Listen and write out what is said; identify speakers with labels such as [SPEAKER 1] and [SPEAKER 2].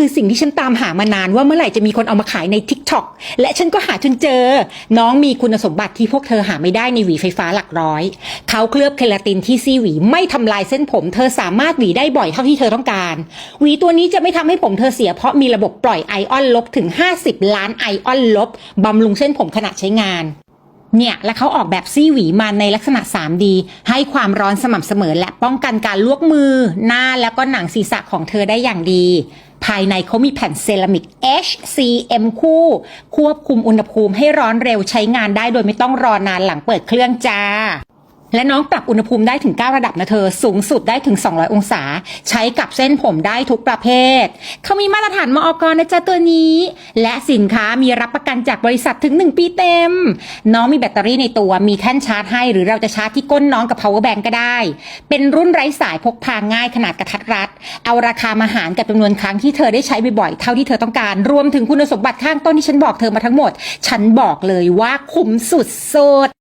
[SPEAKER 1] คือสิ่งที่ฉันตามหามานานว่าเมื่อไหร่จะมีคนเอามาขายใน TikTok และฉันก็หาจนเจอ น้องมีคุณสมบัติที่พวกเธอหาไม่ได้ในหวีไฟฟ้าหลักร้อย เขาเคลือบเคลาตินที่ซี่หวีไม่ทำลายเส้นผม เธอสามารถหวีได้บ่อยเท่าที่เธอต้องการ หวีตัวนี้จะไม่ทำให้ผมเธอเสียเพราะมีระบบปล่อยไอออนลบถึง 50 ล้านไอออนลบบำรุงเส้นผมขณะใช้งานเนี่ย และเขาออกแบบซี่หวีมาในลักษณะ 3D ให้ความร้อนสม่ำเสมอและป้องกันการลวกมือ หน้าแล้วก็หนังศีรษะของเธอได้อย่างดีายในเขามีแผ่นเซรามิก HCM คู่ ควบคุมอุณหภูมิให้ร้อนเร็วใช้งานได้โดยไม่ต้องรอนานหลังเปิดเครื่องจ้า และน้องปรับอุณหภูมิได้ถึง 9 ระดับนะเธอ สูงสุดได้ถึง 200 องศา ใช้กับเส้นผมได้ทุกประเภท เขามีมาตรฐานมอกรนะจ๊ะตัวนี้ และสินค้ามีรับประกันจากบริษัทถึง 1 ปีเต็ม น้องมีแบตเตอรี่ในตัวมีแท่นชาร์จให้ หรือเราจะชาร์จที่ก้นน้องกับ power bank ก็ได้ เป็นรุ่นไร้สายพกพาง่ายขนาดกระทัดรัด เอาราคามาหารกับจำนวนครั้งที่เธอได้ใช้บ่อยๆเท่าที่เธอต้องการรวมถึงคุณสมบัติข้างต้นที่ฉันบอกเธอมาทั้งหมด ฉันบอกเลยว่าคุ้มสุดๆ